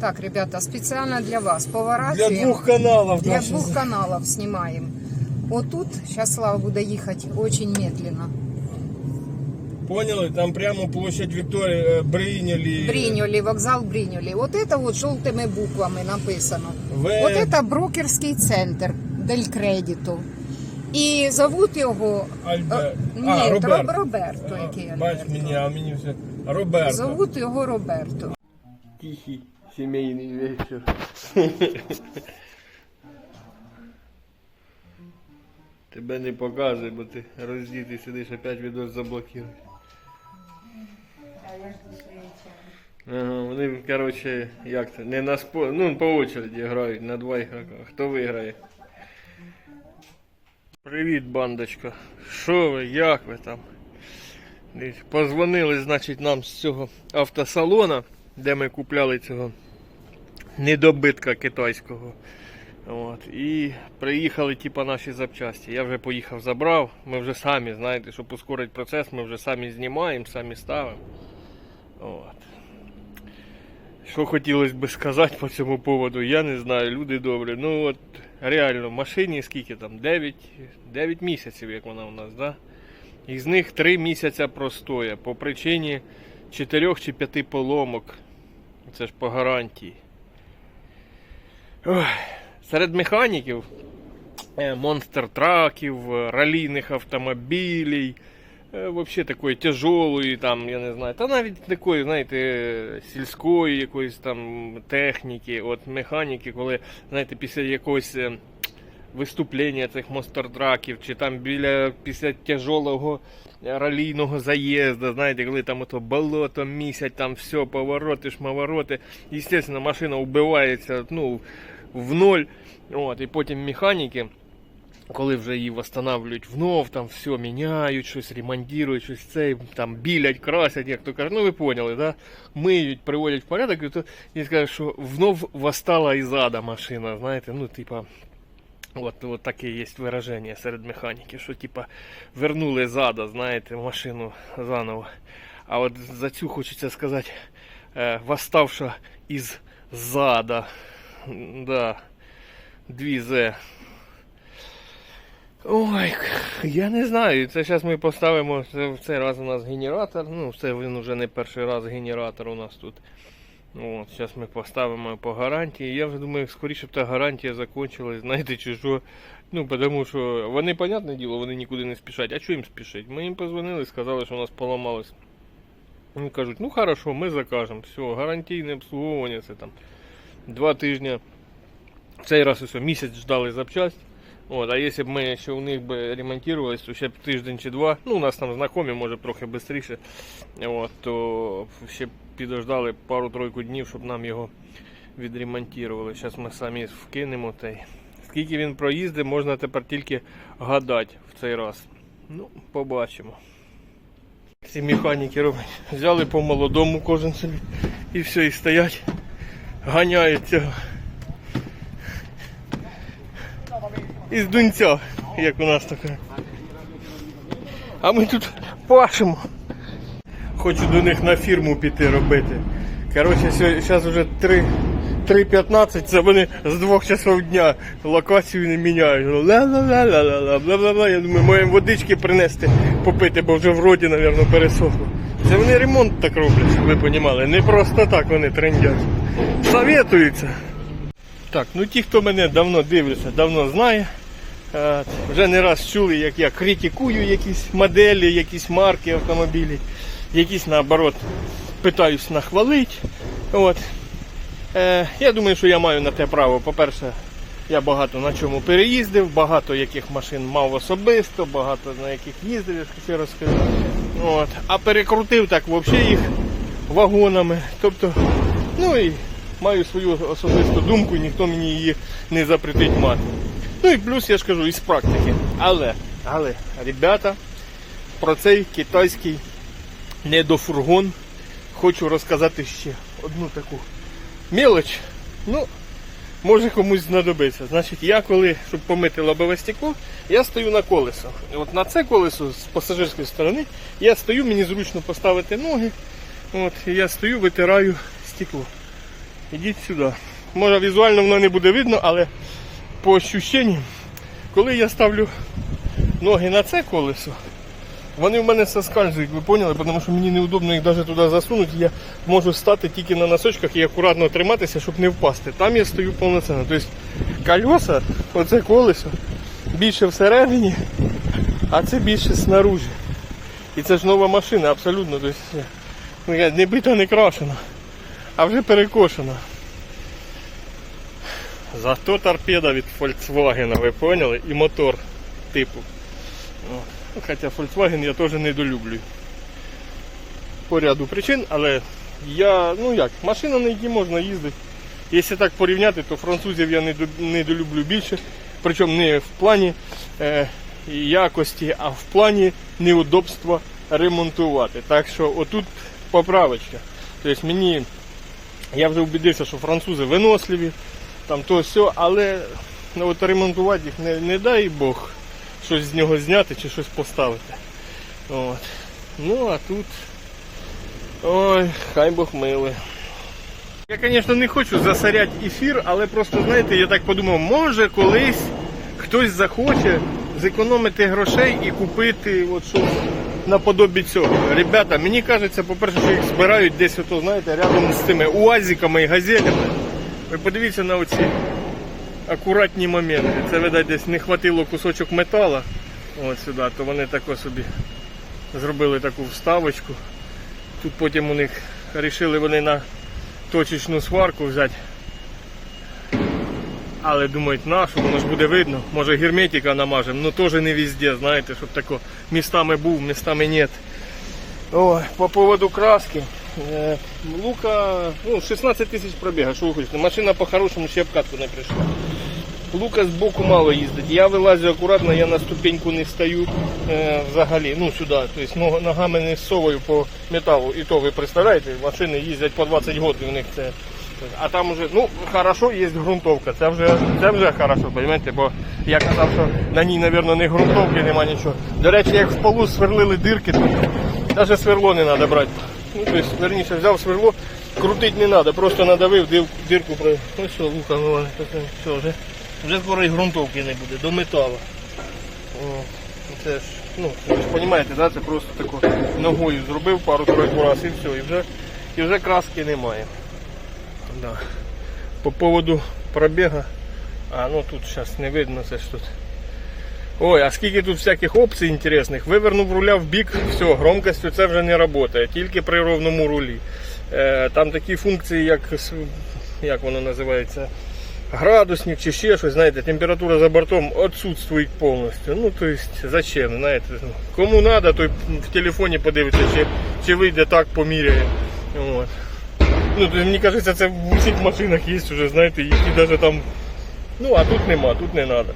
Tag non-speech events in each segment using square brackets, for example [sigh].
Так, ребята, специально для вас Для поворачиваем. двох каналів. Для наші. двух каналов снимаем. Вот тут сейчас Слава буде їхати очень медленно. Поняли? Там прямо площадь Вікторії, е, Бриньолі. Бриньоли, вокзал Бриньоли. Вот это вот желтыми буквами написано. В... Вот это брокерський центр Дель Кредиту. І зовут його Альбе... Е, Ні, а, Роберт. Роб- Роберто, який А, Бач Альберто. мені, а мені все. Роберто. Зовут його Роберто. Тихий сімейний вечір. Тебе не показує, бо ти роздітий сидиш, опять відос заблокуєш. Ага, вони, коротше, як це, не на спо... ну по очереді грають на два ігрока. Хто виграє? Привіт, бандочка. Що ви, як ви там? Позвонили, значить, нам з цього автосалона, де ми купляли цього недобитка китайського. От. І приїхали типа наші запчасті. Я вже поїхав, забрав. Ми вже самі, знаєте, щоб ускорити процес, ми вже самі знімаємо, самі ставимо. От. Що хотілося би сказати по цьому поводу, я не знаю, люди добрі. Ну от реально, машині скільки там? 9, 9 місяців, як вона у нас, да? Із них 3 місяця простоя по причині 4 чи 5 поломок. Це ж по гарантії. Серед механіків, е, монстр-траків, е, ралійних автомобілів, взагалі такої тяжелої, там, я не знаю, та навіть такої, знаєте, сільської якоїсь там техніки, от механіки, коли, знаєте, після якогось е, виступлення цих монстр-траків, чи там біля після тяжелого ралійного заїзду, знаєте, коли там ото болото місять, там все, повороти, шмавороти. Естественно, машина вбивається, ну, в ноль. От, і потім механіки, коли вже її встановлюють внов, там все міняють, щось ремонтують, щось це, там білять, красять, як то кажуть. Ну ви поняли, да? Миють, приводять в порядок, і то і скажуть, що внов восстала із ада машина, знаєте, ну, типа. От, от таке є вираження серед механіків, що типа вернули зада, знаєте, машину заново. А от за цю хочеться сказати, е, восставша із зада. Да. Дві З. Ой, я не знаю. Це зараз ми поставимо. Це в цей раз у нас генератор. Ну, це він вже не перший раз генератор у нас тут. От, зараз ми поставимо по гарантії. Я вже думаю, скоріше б та гарантія закінчилась, знаєте, чи що. Ну, тому що вони, понятне діло, вони нікуди не спішать. А що їм спішить? Ми їм позвонили, сказали, що у нас поламалось. Вони кажуть, ну хорошо, ми закажемо. Все, гарантійне обслуговування, це там два тижні. В цей раз усе, місяць ждали запчасть. От, а якщо б ми ще у них би ремонтувалися, то ще б тиждень чи два, ну у нас там знайомі, може трохи швидше, то ще б підождали пару-тройку днів, щоб нам його відремонтували. Зараз ми самі вкинемо. Та скільки він проїздить, можна тепер тільки гадати в цей раз. Ну, побачимо. Ці механіки роблять. Взяли по молодому кожен собі і все, і стоять, ганяють цього. Із дунця, як у нас таке. А ми тут пашемо. Хочу до них на фірму піти робити. Коротше, зараз вже 3, 3.15, це вони з двох часов дня локацію не міняють. Ла-ла-ла-ла-ла, бла-бла-бла. Я думаю, моїм водички принести попити, бо вже в роті, мабуть, пересохло. Це вони ремонт так роблять, щоб ви розуміли. Не просто так вони трендять. Советуються. Так, ну ті, хто мене давно дивиться, давно знає. Е, Вже не раз чули, як я критикую якісь моделі, якісь марки автомобілів, якісь наоборот питаюсь нахвалити. От. Е, я думаю, що я маю на те право. По-перше, я багато на чому переїздив, багато яких машин мав особисто, багато на яких їздив, я ще розкажу. От. А перекрутив так взагалі їх вагонами. Тобто, ну і маю свою особисту думку, ніхто мені її не запретить мати. Ну і плюс я ж кажу із практики. Але, але, ребята, про цей китайський недофургон хочу розказати ще одну таку мелоч. Ну, може комусь знадобиться. Значить, я коли, щоб помити лобове стекло, я стою на колесо. От на це колесо з пасажирської сторони я стою, мені зручно поставити ноги. От, я стою, витираю стекло. ідіть сюди. Може візуально воно не буде видно, але по ощущенням, коли я ставлю ноги на це колесо, вони в мене соскальзують, ви поняли? Тому що мені неудобно їх навіть туди засунути. Я можу стати тільки на носочках і акуратно триматися, щоб не впасти. Там я стою повноцінно. Тобто колеса, оце колесо, більше всередині, а це більше снаружи. І це ж нова машина, абсолютно. Тобто, ну, не бита, не крашена, а вже перекошена. Зато торпеда від Volkswagen, ви поняли? І мотор типу. Ну, Хоча Volkswagen я теж недолюблюю. По ряду причин, але я, ну як, машина, на якій можна їздити. Якщо так порівняти, то французів я недо- недолюблю більше. Причому не в плані е, якості, а в плані неудобства ремонтувати. Так що отут поправочка. Тобто мені, я вже убедився, що французи виносливі, там то все, але ну, от ремонтувати їх не, не дай Бог щось з нього зняти чи щось поставити. От. Ну а тут. Ой, хай Бог милий. Я, звісно, не хочу засоряти ефір, але просто, знаєте, я так подумав, може колись хтось захоче зекономити грошей і купити от щось наподобі цього. Ребята, мені кажеться, по-перше, що їх збирають десь, ото, знаєте, рядом з цими уазиками і газелями. Ви подивіться на оці акуратні моменти. Це, видать, десь не хватило кусочок метала от сюди, то вони тако собі зробили таку вставочку. Тут потім у них вирішили вони на точечну сварку взяти. Але думають, нашу, воно ж буде видно. Може герметика намажемо, ну теж не везде, знаєте, щоб тако містами був, містами нет. По поводу краски. Е, Лука, ну, 16 тисяч пробіга, що ви хочете. Машина по-хорошому ще обкатку не прийшла. Лука з боку мало їздить. Я вилазю акуратно, я на ступеньку не стою е, взагалі, ну сюди, тобто ногами не соваю по металу. І то ви представляєте, машини їздять по 20 років, у них це. А там уже, ну, хорошо, є ґрунтовка. Це вже, це вже хорошо, розумієте? Бо я казав, що на ній, мабуть, не ґрунтовки, нема нічого. До речі, як в полу сверлили дирки, то навіть сверло не треба брати. Ну, тобто, верніше, взяв сверло, крутити не треба, просто надавив, дирку про. Ну все, лука, ну, все, вже, вже скоро і ґрунтовки не буде, до металу. Це ж, ну, ви ж розумієте, да? це просто тако ногою зробив пару-тройку раз і все, і вже, і вже краски немає. Да. По поводу пробега. А, ну тут зараз не видно це ж тут. Ой, а скільки тут всяких опцій інтересних. Вивернув руля в бік, все, громкостю це вже не працює, тільки при ровному рулі. Е, там такі функції, як, як воно називається, градусник чи ще щось, знаєте, температура за бортом відсутствує повністю. Ну, то есть, зачем, знаєте, ну, кому треба, той в телефоні подивиться, чи, чи вийде так, поміряє. От. Ну, то, мені кажеться, це в усіх машинах є вже, знаєте, які навіть там. Ну, а тут нема, тут не треба.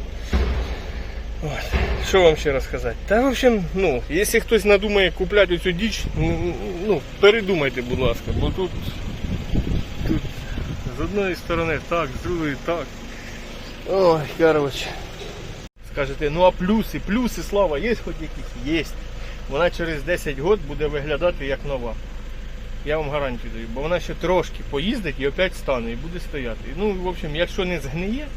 Що вам ще розказати? Та, в общем, ну, якщо хтось надумає купляти оцю діч, ну, ну, передумайте, будь ласка, бо тут, одної сторони так, з другої так. Ой, коротше. Скажете, ну а плюси, плюси, слава, є хоч якісь? Є. Вона через 10 років буде виглядати як нова. Я вам гарантію даю, бо вона ще трошки поїздить і опять стане і буде стояти. Ну, в общем, якщо не згниє,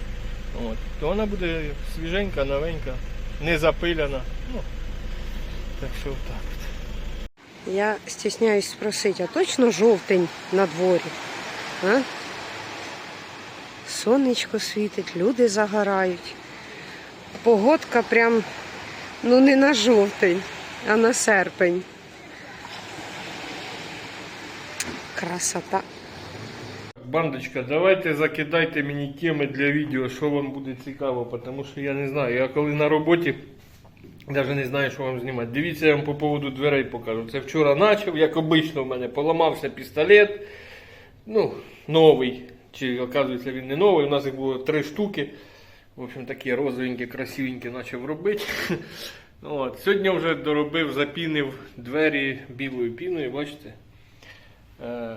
от, то вона буде свіженька, новенька, не запиляна. Ну, так що так. Я стесняюсь спросить, а точно жовтень на дворі? А? Сонечко світить, люди загорають. Погодка прям ну не на жовтень, а на серпень. Красота. Бандочка, давайте закидайте мені теми для відео, що вам буде цікаво, тому що я не знаю. Я коли на роботі навіть не знаю, що вам знімати. Дивіться, я вам по поводу дверей покажу. Це вчора почав, як обично в мене поламався пістолет. Ну, новий. Чи оказується він не новий. У нас їх було три штуки. В общем, такі розовенькі, красивенькі почав робити. [laughs] От. Сьогодні вже доробив, запінив двері білою піною, бачите? Е,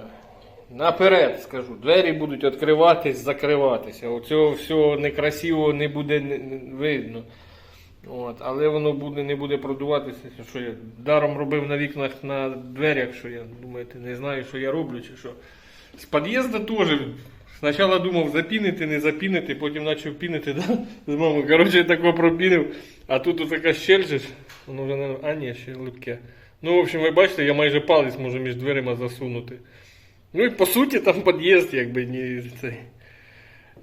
Наперед скажу, двері будуть відкриватись, закриватися. Оцього всього некрасивого не буде видно. От, але воно буде, не буде продуватися. Що я даром робив на вікнах на дверях, що я думаєте, не знаю, що я роблю чи що. З під'їзду теж. Спочатку думав запінити, не запінити, потім почав пінити, да? з мамою. Коротше, такого пропінив. А тут така щель. Воно вже не. А ні, ще липке. Ну, в общем, ви бачите, я майже палець можу між дверима засунути. Ну і по суті там під'їзд, якби не цей.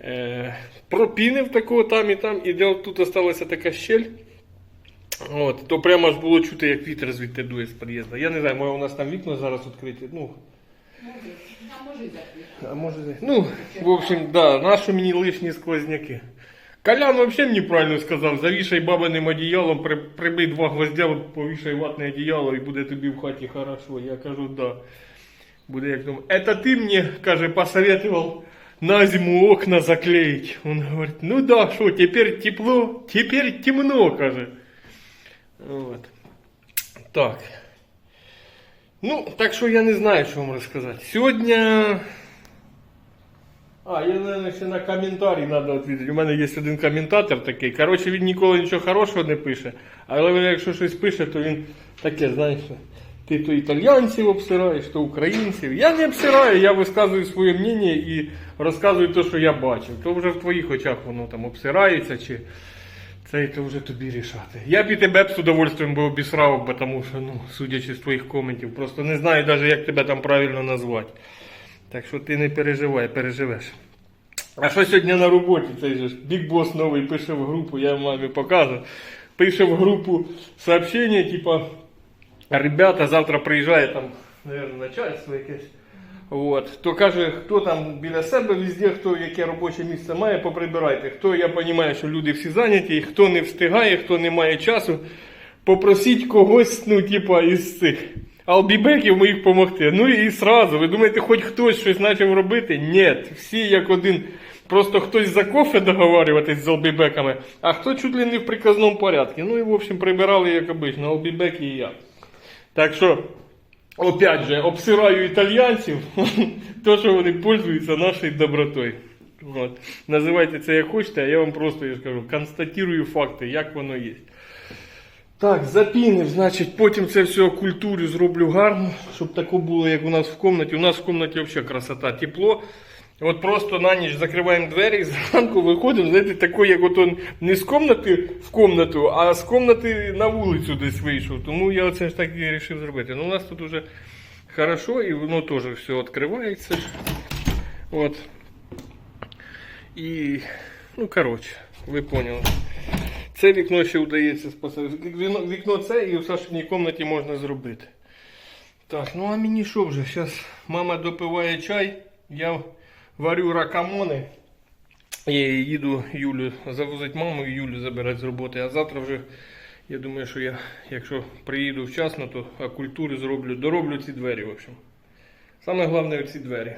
Е, пропінив такого там і там, і де тут осталася така щель. От, то прямо аж було чути, як вітер звідти дує з під'їзду. Я не знаю, може у нас там вікна зараз відкриті. Ну, а може, за- ну, в общем, да, наші мені лишні сквозняки. Колян взагалі мені правильно сказав, завішай бабиним одіялом, при, прибий два гвоздя, повішай ватне одіяло і буде тобі в хаті хорошо. Я кажу, да. Буде як думаю. Это ти мені, каже, посоветовал на зиму окна заклеить. Он говорит, ну да, что, теперь тепло, теперь темно, каже. Вот. Так. Ну, так що я не знаю, що вам розказати. Сьогодні. А, я, наверное, ще на коментарі треба відповідати. У мене є один коментатор такий. Коротше, він ніколи нічого хорошого не пише. Але якщо щось пише, то він таке, знаєш, ти то італійців обсираєш, то українців. Я не обсираю, я висказую своє мнення і розказую те, що я бачив. То вже в твоїх очах воно там обсирається чи. Це то вже тобі рішати. Я б і тебе б з удовольствием би обісрав, тому що, ну, судячи з твоїх коментів, просто не знаю навіть, як тебе там правильно назвати. Так що ти не переживай, переживеш. А що сьогодні на роботі? Цей же Big Boss новий пише в групу, я мамі показую. Пише в групу сообщення, типа, ребята, завтра приїжджає там, наверное, начальство якесь. От. То каже, хто там біля себе везде, хто яке робоче місце має, поприбирайте. Хто, я розумію, що люди всі зайняті, хто не встигає, хто не має часу, попросіть когось, ну, типа, із цих албібеків моїх допомогти. Ну і сразу, ви думаєте, хоч хтось щось почав робити? Ні, всі як один. Просто хтось за кофе договарюватись з албібеками, а хто чуть ли не в приказному порядку. Ну і в общем прибирали, як обично, албібек і я. Так що, опять же, обсираю італьянців, [laughs] то, що вони пользуються нашою добротою. От. Називайте це як хочете, а я вам просто я ж кажу, констатую факти, як воно є. Так, запінив, значить, потім це все культурю зроблю гарно, щоб тако було, як у нас в кімнаті. У нас в кімнаті взагалі красота, тепло. От просто на ніч закриваємо двері і зранку виходимо, знаєте, такий, як от он не з кімнати в кімнату, а з кімнати на вулицю десь вийшов. Тому я оце ж так і вирішив зробити. Ну, у нас тут вже хорошо і воно теж все відкривається. От. І, ну, коротше, ви поняли. Це вікно ще вдається спасати. Вікно, це і в Сашиній кімнаті можна зробити. Так, ну а мені що вже? Зараз мама допиває чай, я варю ракамони. І їду Юлю завозити маму і Юлю забирати з роботи. А завтра вже, я думаю, що я, якщо приїду вчасно, то культуру зроблю, дороблю ці двері, в общем. Саме головне ці двері.